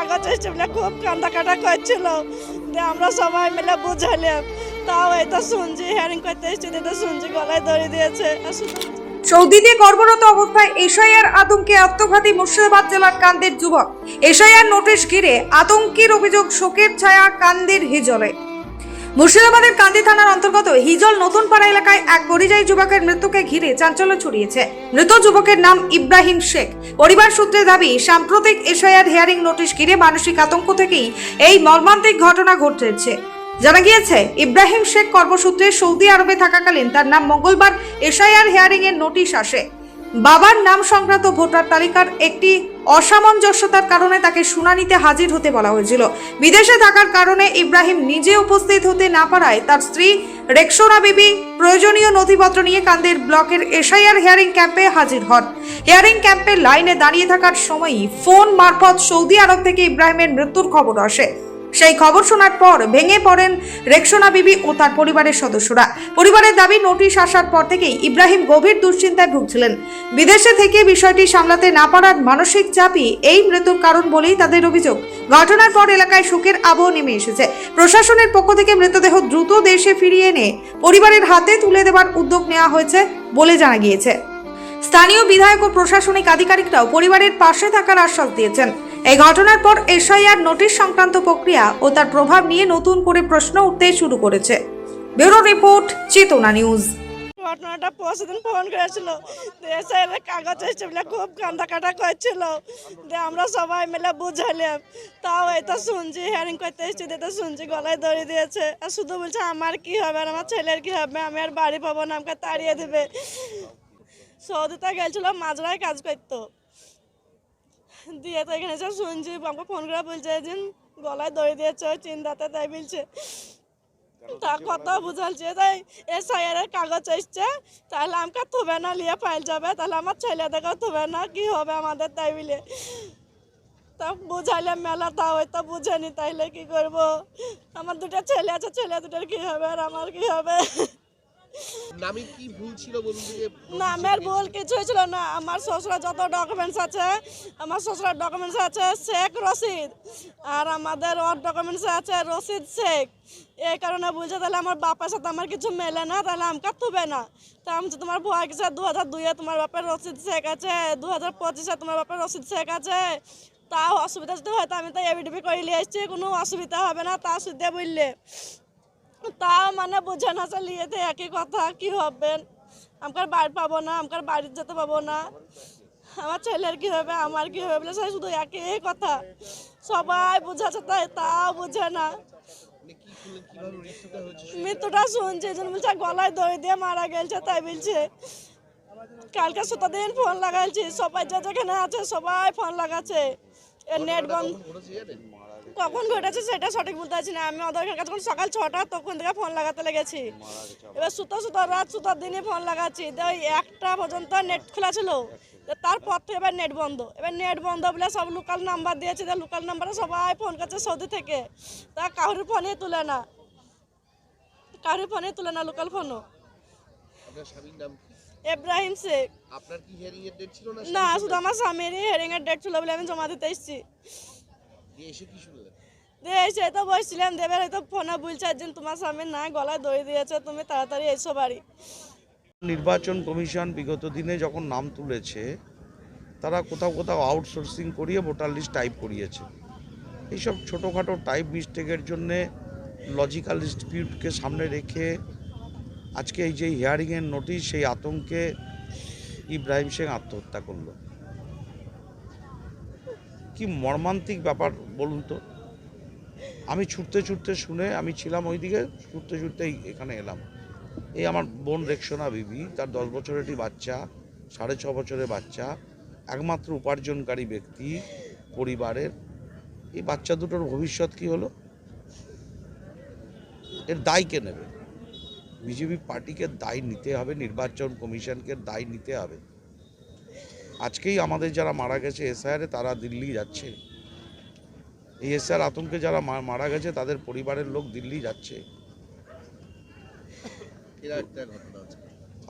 কাগজ এসছে খুব কান্দাকাটা করছিল। আমরা সবাই মিলে বুঝালাম, তাও তো শুনছি হ্যারিং করতে এসেছি তো শুনছি গলায় দড়ি দিয়েছে। আর শুধু সৌদিতে কর্মরত অবস্থায় এশাইয়ার আতঙ্কে আত্মঘাতী মুর্শিদাবাদ জেলার কান্দের যুবক। এশাইয়ার নোটিশ ঘিরে আতঙ্কের অভিযোগ শোকের ছায়া কান্দের হিজলে মুর্শিদাবাদের কান্দি থানার অন্তর্গত হিজল নতুন পাড়া এলাকায় এক পরিযায়ী যুবকের মৃত্যুকে ঘিরে চাঞ্চল্য ছড়িয়েছে। মৃত যুবকের নাম ইব্রাহিম শেখ। পরিবার সূত্রে দাবি, সাম্প্রতিক এশাইয়ার হেয়ারিং নোটিশ ঘিরে মানসিক আতঙ্ক থেকেই এই মর্মান্তিক ঘটনা ঘটেছে। জানা গিয়েছে, ইব্রাহিম শেখ কর্মসূত্রে সৌদি আরবে থাকাকালীন তার নাম মঙ্গলবার এশাইআর হেয়ারিং এর নোটিশ আসে। বাবার নাম সংক্রান্ত ভোটার তালিকার একটি অসামঞ্জস্যতার কারণে তাকে শুনানিতে হাজির হতে বলা হয়েছিল। বিদেশে থাকার কারণে ইব্রাহিম নিজে উপস্থিত হতে না পারায় তার স্ত্রী রেক্সোনা বিবি প্রয়োজনীয় নথিপত্র নিয়ে কান্দের ব্লকের এসআইআর হেয়ারিং ক্যাম্পে হাজির হন। হেয়ারিং ক্যাম্পের লাইনে দাঁড়িয়ে থাকার সময়ই ফোন মারফত সৌদি আরব থেকে ইব্রাহিমের মৃত্যুর খবর আসে। সেই খবর শোনার পর ভেঙে পড়েন রেক্সোনা বিবি ও তার পরিবারের সদস্যরা। পরিবারের দাবি, নোটিশ আসার পর থেকেই ইব্রাহিম গভীর দুশ্চিন্তায় ভুগছিলেন। বিদেশে থেকে বিষয়টি সামলাতে না পারার মানসিক চাপই এই মৃত্যুর কারণ বলেই তাদের অভিযোগ। ঘটনার পর এলাকায় শোকের আবহ নেমে এসেছে। প্রশাসনের পক্ষ থেকে মৃতদেহ দ্রুত দেশে ফিরিয়ে এনে পরিবারের হাতে তুলে দেওয়ার উদ্যোগ নেওয়া হয়েছে বলে জানা গিয়েছে। স্থানীয় বিধায়ক ও প্রশাসনিক আধিকারিকরাও পরিবারের পাশে থাকার আশ্বাস দিয়েছেন। এই ঘটনার পর এসআইআর নোটিশ সংক্রান্ত প্রক্রিয়া ও তার প্রভাব নিয়ে নতুন করে প্রশ্ন উঠতে শুরু করেছে। Bureau report, Chetana news. ঘটনাটা পরশু দিন ফোন করেছিল। এসে কাগজ বলে খুব কান্দা কাটা করছিল। দিয়ে আমরা সবাই মিলে বুঝাইলাম। তাও তো শুনছি হেয়ারিং করতে এসছি, তো শুনছি, গলায় দড়ি দিয়েছে। আর শুধু বলছে, আমার কি হবে আর আমার ছেলের কি হবে? আমি আর বাড়ি পাবো না, আমাকে তাড়িয়ে দেবে। সৌদিতে গেছিল মাজরায় কাজ করতো। দিয়ে তো এখানে সব শুনছি আমাকে ফোন করে বলছে যে গলায় দড়ি দিয়েছে ওই চিন্তাতে তাই বলছে। তা কথা বুঝালছে তাই এসআইআর এর কাগজ এসছে তাহলে আমাকে থুবে না নিয়ে পাইল যাবে তাহলে আমার ছেলেদেরকেও থুবে না কি হবে আমাদের তাই বলে। তা বুঝাইলে মেলা তা হয়তো বুঝেনি তাইলে কি করব? আমার দুটো ছেলে আছে ছেলে দুটোর কি হবে আর আমার কি হবে? নামে কি ভুল ছিল বলুন নামের ভুল কিছুই ছিল না। আমার শ্বশুরের যত ডকুমেন্টস আছে আমার শ্বশুরের ডকুমেন্টস আছে শেখ রশিদ আর আমাদের ওর ডকুমেন্টস আছে রশিদ শেখ। এই কারণে বলছে তাহলে আমার বাপের সাথে আমার কিছু মেলে না তাহলে আমাকে থুবে না। তা আমি তোমার ভয় গেছে দু হাজার দুইয়ে তোমার বাপের রশিদ শেখ আছে দু হাজার পঁচিশে তোমার বাপের রশিদ শেখ আছে। তাও অসুবিধা যদি হয় তো আমি তো এবিডিপি করে নিয়ে এসেছি কোনো অসুবিধা হবে না তা সুদে বললে। তা মানে বোঝে না চালিয়েতে একই কথা, কি হবে? আমার বাড়ি পাবো না আমার বাড়ি যেতে পাবো না। আমার ছেলের কি হবে, আমার কি হবে বলে শুধু একই কথা। সবাই বুঝাচ্ছে তাই তাও বুঝে না। মৃত্যুটা শুনছে, যেন বলছে গলায় দড়ি দিয়ে মারা গেলছে, তাই বলছে। কালকে সুতো দিন ফোন লাগাইছি, সবাই যে যেখানে আছে সবাই ফোন লাগাচ্ছে। নেট বন্ধ। কখন ঘটেছে সেটা সঠিক বলতে পারছি না। আমি ওদের কাছে সকাল ছটা, তখন থেকে ফোন লাগাতে লেগেছি। এবার সুতো সুতো, রাত সুতোর দিনই ফোন লাগাচ্ছি। তো একটা পর্যন্ত নেট খোলা ছিল। তারপর থেকে এবার নেট বন্ধ। এবার নেট বন্ধ বলে সব লোকাল নাম্বার দিয়েছে। লোকাল নাম্বারে সবাই ফোন করছে সৌদি থেকে। তা কারোর ফোনই তুলে না। কারোর ফোনই তুলে না লোকাল ফোনও এব্রাহিম শেখ আপনার কি হিয়ারিং এর ডেট ছিল না না শুধু আমার স্বামীরই হেরিং এর ডেট ছিল বলে আমি জমা দিতে এসেছি। দিয়ে এসে কি শুনলেন? এসে তো বসছিলাম দেবে হয়তো ফোনে বলছে একদিন তোমার স্বামী না গলায় দড়ি দিয়েছে তুমি তাড়াতাড়ি এসো বাড়ি। নির্বাচন কমিশন বিগত দিনে যখন নাম তুলেছে তারা কোথাও কোথাও আউটসোর্সিং করিয়ে ভোটার লিস্ট টাইপ করিয়েছে। এইসব ছোটোখাটো টাইপ মিস্টেকের জন্যে লজিক্যাল ডিসপিউটকে সামনে রেখে আজকে এই যে হিয়ারিংয়ের নোটিশ, সেই আতঙ্কে ইব্রাহিম সিং আত্মহত্যা করল। কি মর্মান্তিক ব্যাপার বলুন তো। আমি ছুটতে ছুটতে শুনে আমি ছিলাম ওইদিকে, ছুটতে ছুটতে এখানে এলাম। এই আমার বোন রেক্সোনা বিবি, তার দশ বছরের একটি বাচ্চা, সাড়ে ছ বছরের বাচ্চা, একমাত্র উপার্জনকারী ব্যক্তি, পরিবারের। এই বাচ্চা দুটোর ভবিষ্যৎ কি হলো? এর দায় কে নেবে? বিজেপি পার্টিকে দায় নিতে হবে নির্বাচন কমিশনকে দায় নিতে হবে। আজকেই আমাদের যারা মারা গেছে এসআইআরে তারা দিল্লি যাচ্ছে। এই এসআর আতঙ্কে যারা মারা গেছে তাদের পরিবারের লোক দিল্লি যাচ্ছে।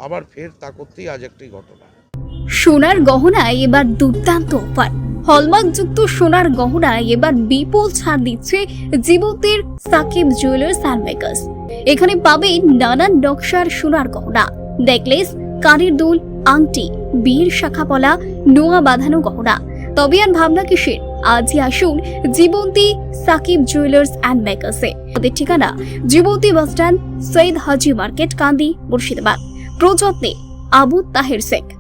আবার ফের তা করতেই আজ একটি ঘটনা। সোনার গহনায় এবার দুর্দান্ত অফার। হলমার্কযুক্ত সোনার গহনায় এবার বিপুল ছাড় দিচ্ছে জীবতের সাকিব জুয়েলার্স অ্যান্ড মেকার্স এখানে পাবেন নানান নকশার সোনার গহনা, নেকলেস, কানের দুল, আংটি, বীর শাখাপলা নোয়া বাঁধানো গহনা। তবে আর ভাবনা কিসের? আজই আসুন জীবন্তী সাকিব জুয়েলার্স অ্যান্ড মেকার্সে। ওদের ঠিকানা Jibanti bus stand Syed Haji market, Kandi, Murshidabad. প্রযত্নে Abu Taher Sheikh.